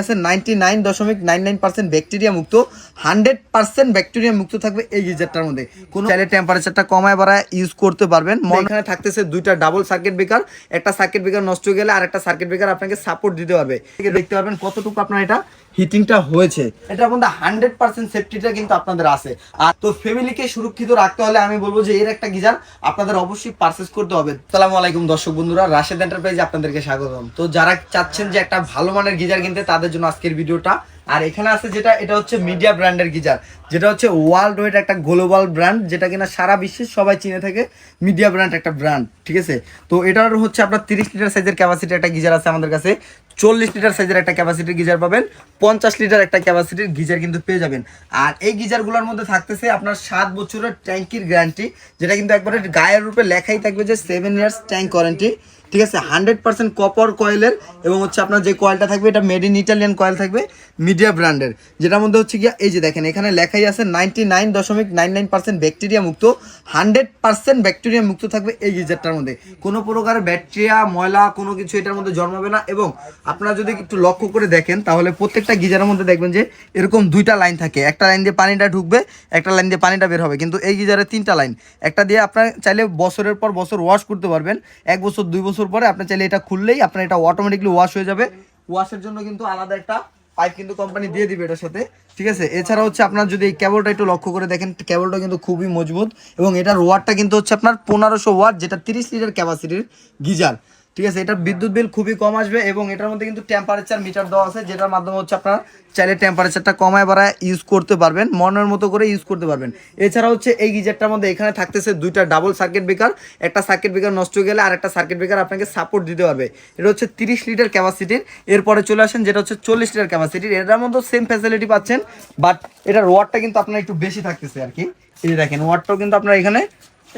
আছে ninety nine দশমিক nine nine percent bacteria মুক্ত হান্ড্রেড পার্সেন্ট ব্যাকটেরিয়া মুক্ত থাকবে এই গিজারটার মধ্যে। কোনো চাইলে টেম্পারেচারটা কমায় বাড়ায় ইউজ করতে পারবেন। এখানে থাকতেছে দুইটা ডাবল সার্কিট ব্রেকার একটা সার্কিট ব্রেকার নষ্ট হয়ে গেলে আর একটা সার্কিট ব্রেকার আপনাকে সাপোর্ট দিতে পারবে দেখতে পারবেন কতটুকু আপনার এটা হিটিংটা হয়েছে। এটার মধ্যে হান্ড্রেড পার্সেন্ট সেফটিটা কিন্তু আপনাদের আছে। আর তো ফ্যামিলিকে সুরক্ষিত রাখতে হলে আমি বলব যে এর একটা গিজার আপনাদের অবশ্যই পারচেস করতে হবে। সালামু আলাইকুম দর্শক বন্ধুরা, রাশেদ এন্টারপ্রাইজে আপনাদেরকে স্বাগতম। তো যারা চাচ্ছেন যে একটা ভালো মানের গিজার কিনতে, তাদের জন্য আজকের ভিডিওটা। আর এখানে আছে যেটা, এটা হচ্ছে মিডিয়া ব্র্যান্ডের গিজার। যেটা হচ্ছে ওয়ার্ল্ড ওয়েড একটা গ্লোবাল ব্র্যান্ড যেটা কিনা সারা বিশ্বে সবাই চিনে থাকে, মিডিয়া ব্র্যান্ড একটা ব্র্যান্ড ঠিক আছে? তো এটার হচ্ছে আপনার তিরিশ লিটার সাইজের ক্যাপাসিটি একটা গিজার আছে আমাদের কাছে। চল্লিশ লিটার সাইজের একটা ক্যাপাসিটির গিজার পাবেন। পঞ্চাশ লিটার একটা ক্যাপাসিটির গিজার কিন্তু পেয়ে যাবেন। আর এই গিজারগুলোর মধ্যে থাকতেছে আপনার সাত বছরের ট্যাঙ্কির গ্যারান্টি যেটা কিন্তু একবারে গায়ের রূপে লেখাই থাকবে যে সেভেন ইয়ার্স ট্যাঙ্ক ওয়ারেন্টি ঠিক আছে? হান্ড্রেড পার্সেন্ট কপার কয়েলের এবং হচ্ছে আপনার যে কয়েলটা থাকবে, এটা মেড ইন ইটালিয়ান কয়েল থাকবে। মিডিয়া ব্র্যান্ডের, যেটার মধ্যে হচ্ছে গিয়া, এই যে দেখেন, এখানে লেখাই আছে নাইনটি নাইন দশমিক নাইন নাইন পার্সেন্ট ব্যাকটেরিয়া মুক্ত হান্ড্রেড পার্সেন্ট ব্যাকটেরিয়া মুক্ত থাকবে এই গিজারটার মধ্যে। কোনো প্রকার ব্যাকটেরিয়া, ময়লা, কোনো কিছু এটার মধ্যে জন্মাবে না এবং আপনারা যদি একটু লক্ষ্য করে দেখেন, তাহলে প্রত্যেকটা গিজারের মধ্যে দেখবেন যে এরকম দুইটা লাইন থাকে। একটা লাইন দিয়ে পানিটা ঢুকবে, একটা লাইন দিয়ে পানিটা বের হবে। কিন্তু এই গিজারে তিনটা লাইন। একটা দিয়ে আপনার চাইলে বছরের পর বছর ওয়াশ করতে পারবেন। এক বছর, দুই বছর পরে আপনি চাইলে এটা খুললেই আপনার এটা অটোমেটিকলি ওয়াশ হয়ে যাবে। ওয়াশের জন্য কিন্তু আলাদা একটা পাইপ কিন্তু কোম্পানি দিয়ে দিবে এটার সাথে, ঠিক আছে? এছাড়া হচ্ছে আপনার যদি এই কেবলটা একটু লক্ষ্য করে দেখেন কেবলটা কিন্তু খুবই মজবুত এবং এটার ওয়াটটা কিন্তু হচ্ছে আপনার পনেরোশো ওয়াট যেটা তিরিশ লিটার ক্যাপাসিটির গিজার। ঠিক আছে, এটার বিদ্যুৎ বিল খুবই কম আসবে এবং এটার মধ্যে কিন্তু টেম্পারেচার মিটার দেওয়া আছে, যেটার মাধ্যমে হচ্ছে আপনার চাইলে টেম্পারেচারটা কমায় বাড়ায় ইউজ করতে পারবেন, মনের মতো করে ইউজ করতে পারবেন। এছাড়া হচ্ছে এই গিজারটার মধ্যে এখানে থাকতেছে দুইটা ডাবল সার্কিট ব্রেকার একটা সার্কিট ব্রেকার নষ্ট হয়ে গেলে আর একটা সার্কিট ব্রেকার আপনাকে সাপোর্ট দিতে পারবে এটা হচ্ছে তিরিশ লিটার ক্যাপাসিটির এরপরে চলে আসেন যেটা হচ্ছে চল্লিশ লিটার ক্যাপাসিটির এটার মধ্যে সেম ফ্যাসিলিটি পাচ্ছেন বাট এটার ওয়াটটা কিন্তু আপনার একটু বেশি থাকতেছে আর কি। এই দেখেন ওয়াটটাও কিন্তু আপনার এখানে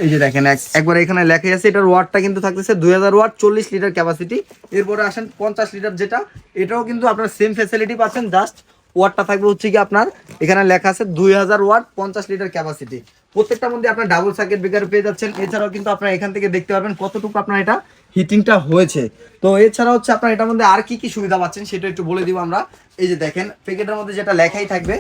এই যে দেখেন, এক- একবার এখানে লেখা আছে, এটার ওয়াটটা কিন্তু থাকতেছে দুই হাজার ওয়াট, চল্লিশ লিটার ক্যাপাসিটি এরপরে আসেন পঞ্চাশ লিটার যেটা, এটাও কিন্তু আপনার সেম ফ্যাসিলিটি পাচ্ছেন জাস্ট ওয়াটটা থাকবে হচ্ছে কি আপনার, এখানে লেখা আছে দুই হাজার ওয়াট, পঞ্চাশ লিটার ক্যাপাসিটি প্রত্যেকটার মধ্যে আপনার ডাবল সার্কিট ব্রেকার পেয়ে যাচ্ছেন। এছাড়াও কিন্তু আপনার এখান থেকে দেখতে পারবেন কতটুকু আপনার এটা হিটিংটা হয়েছে। তো এছাড়া হচ্ছে আপনার এটার মধ্যে আর কি কি সুবিধা পাচ্ছেন, সেটা একটু বলে দিব আমরা। এই যে দেখেন প্যাকেটের মধ্যে যেটা লেখাই থাকবে,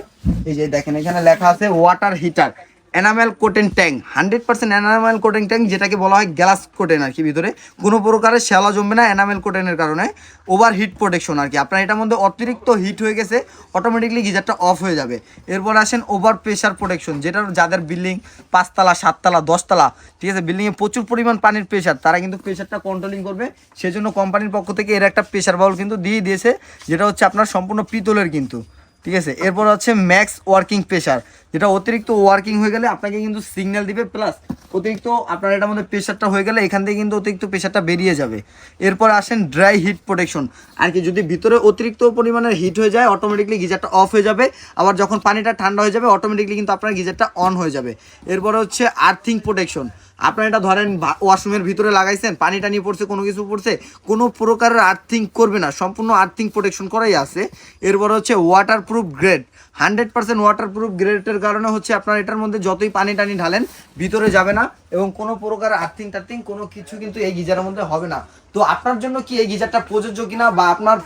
এই যে দেখেন, এখানে লেখা আছে water heater enamel coated tank hundred percent enamel coated tank যেটাকে বলা হয় গ্লাস কোটেন আর কি ভিতরে। কোনো প্রকারের শ্যালা জমবে না এনামেল কোটেনের কারণে ওভার হিট প্রোটেকশন আর কি। আপনার এটার মধ্যে অতিরিক্ত হিট হয়ে গেছে অটোমেটিকলি গিজারটা অফ হয়ে যাবে। এরপর আসেন ওভার প্রেশার প্রোটেকশন যেটা যাদের বিল্ডিং পাঁচতলা, সাততলা, দশতলা, ঠিক আছে বিল্ডিংয়ে প্রচুর পরিমাণ পানির প্রেশার তারা কিন্তু প্রেশারটা কন্ট্রোলিং করবে। সেজন্য কোম্পানির পক্ষ থেকে এর একটা প্রেশার বাউল কিন্তু দিয়ে দিয়েছে, যেটা হচ্ছে আপনার সম্পূর্ণ পিতলের কিন্তু, ঠিক আছে। এরপর হচ্ছে ম্যাক্স ওয়ার্কিং প্রেশার যেটা অতিরিক্ত ওয়ার্কিং হয়ে গেলে আপনাকে কিন্তু সিগন্যাল দিবে প্লাস অতিরিক্ত আপনার এটার মধ্যে প্রেশারটা হয়ে গেলে এখান থেকে কিন্তু অতিরিক্ত প্রেশারটা বেরিয়ে যাবে। এরপর আসেন ড্রাই হিট প্রোটেকশন আর কি, যদি ভিতরে অতিরিক্ত পরিমাণের হিট হয়ে যায় অটোমেটিকলি গিজারটা অফ হয়ে যাবে। আবার যখন পানিটা ঠান্ডা হয়ে যাবে অটোমেটিকলি কিন্তু আপনার গিজারটা অন হয়ে যাবে। এরপরে হচ্ছে আর্থিং প্রোটেকশন আপনার এটা ধরেন ওয়াশরুমের ভিতরে লাগাইছেন, পানি টানি পড়ছে, কোনো কিছু পড়ছে, কোনো প্রকারের আর্থিং করবে না। সম্পূর্ণ আর্থিং প্রোটেকশন করাই আছে। এরপর হচ্ছে waterproof grade hundred percent waterproof গ্রেডের কারণে হচ্ছে আপনার এটার মধ্যে যতই পানি টানি ঢালেন, ভিতরে যাবে না এবং কোনো প্রকার আর্থিং টার্থিং কোনো কিছু কিন্তু এই গিজারের মধ্যে হবে না। তো আপনার জন্য কি এই গিজারটা প্রযোজ্য কিনা বা আপনার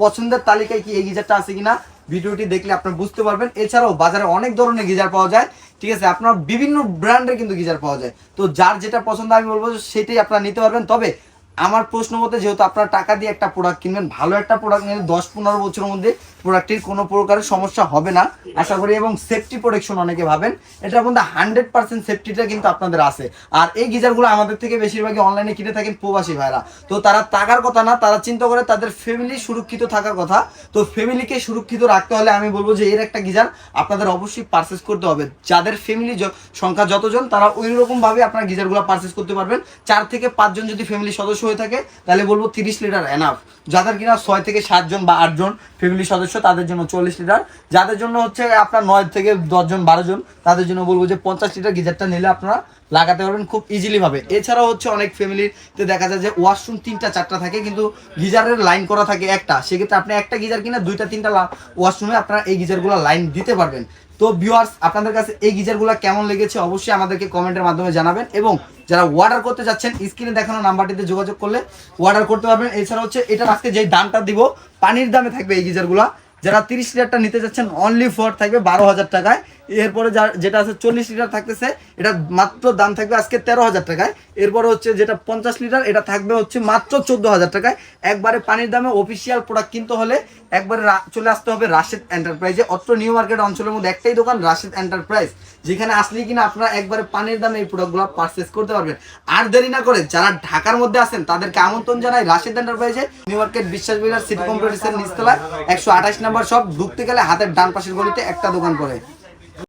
পছন্দের তালিকায় কি এই গিজারটা আছে কিনা, ভিডিওটি দেখলে আপনার বুঝতে পারবেন। এছাড়াও বাজারে অনেক ধরনের গিজার পাওয়া যায়, ঠিক আছে? আপনার বিভিন্ন ব্র্যান্ডের কিন্তু গিজার পাওয়া যায়। তো যার যেটা পছন্দ আমি বলব, সেটাই আপনারা নিতে পারবেন। তবে আমার প্রশ্ন মতে যেহেতু আপনারা টাকা দিয়ে একটা প্রোডাক্ট কিনবেন, ভালো একটা প্রোডাক্ট নিলে দশ পনেরো বছরের মধ্যে প্রোডাক্টটির কোনো প্রকারের সমস্যা হবে না। আশা করি এবং সেফটি প্রোটেকশন অনেকে ভাবেন। এটার মধ্যে হান্ড্রেড পার্সেন্ট সেফটিটা কিন্তু আপনাদের আছে। আর এই গিজারগুলো আমাদের থেকে বেশিরভাগই অনলাইনে কিনে থাকেন প্রবাসী ভাইরা। তো তারা টাকার কথা না, তারা চিন্তা করে তাদের ফ্যামিলি সুরক্ষিত থাকার কথা। তো ফ্যামিলিকে সুরক্ষিত রাখতে হলে আমি বলব যে, এর একটা গিজার আপনাদের অবশ্যই পারচেস করতে হবে। যাদের ফ্যামিলি সংখ্যা যতজন, তারা ওই রকমভাবে আপনার গিজারগুলো পারচেস করতে পারবেন। চার থেকে পাঁচজন যদি ফ্যামিলি সদস্য হয়ে থাকে, তাহলে বলব তিরিশ লিটার এনাফ যাদের কিনা ছয় থেকে সাতজন বা আটজন ফ্যামিলি সদস্য, তাদের জন্য চল্লিশ লিটার। যাদের জন্য হচ্ছে আপনার নয় থেকে দশজন বারো জন, তাদের জন্য বলব যে পঞ্চাশ লিটার গিজারটা নিলে আপনারা লাগাতে পারবেন খুব ইজিলি ভাবে। এছাড়াও হচ্ছে অনেক ফ্যামিলিতে দেখা যায় যে ওয়াশরুম তিনটা, চারটা থাকে, কিন্তু গিজারের লাইন করা থাকে একটা। সেক্ষেত্রে আপনি একটা গিজার কিনা দুইটা, তিনটা ওয়াশরুমে আপনারা এই গিজারগুলো লাইন দিতে পারবেন। তো ভিউয়ার্স আপনাদের কাছে এই গিজারগুলো কেমন লেগেছে অবশ্যই আমাদেরকে কমেন্টের মাধ্যমে জানাবেন এবং যারা অর্ডার করতে যাচ্ছেন স্ক্রিনে দেখানো নাম্বারটিতে যোগাযোগ করলে অর্ডার করতে পারবেন। এছাড়া হচ্ছে এটা আজকে যেই দামটা দিব, পানির দামে থাকবে এই গিজারগুলো। যারা তিরিশ লিটারটা নিতে যাচ্ছেন অনলি ফর থাকবে বারো হাজার টাকায়। এরপরে যা যেটা আছে চল্লিশ লিটার থাকতেছে, এটা মাত্র দাম থাকবে আজকে তেরো হাজার টাকায়। এরপরে হচ্ছে যেটা পঞ্চাশ লিটার, এটা থাকবে হচ্ছে মাত্র চোদ্দ হাজার টাকায়। একবারে পানির দামে অফিসিয়াল প্রোডাক্ট কিনতে হলে একবারে চলে আসতে হবে রাশেদ এন্টারপ্রাইজে অত্র নিউ মার্কেট অঞ্চলের মধ্যে একটাই দোকান, রাশেদ এন্টারপ্রাইজ যেখানে আসলে কিনা আপনারা একবারে পানির দামে এই প্রোডাক্টগুলো পারচেস করতে পারবেন। আর দেরি না করে যারা ঢাকার মধ্যে আছেন, তাদেরকে আমন্ত্রণ জানাই রাশেদ এন্টারপ্রাইজে নিউ মার্কেট বিশ্বাস বিলার সিটি কমপ্লেক্সের নিচতলায়। একশো আঠাশ নাম্বার সব ঢুকতে গেলে হাতের ডান পাশের গলিতে একটা দোকান পড়ে।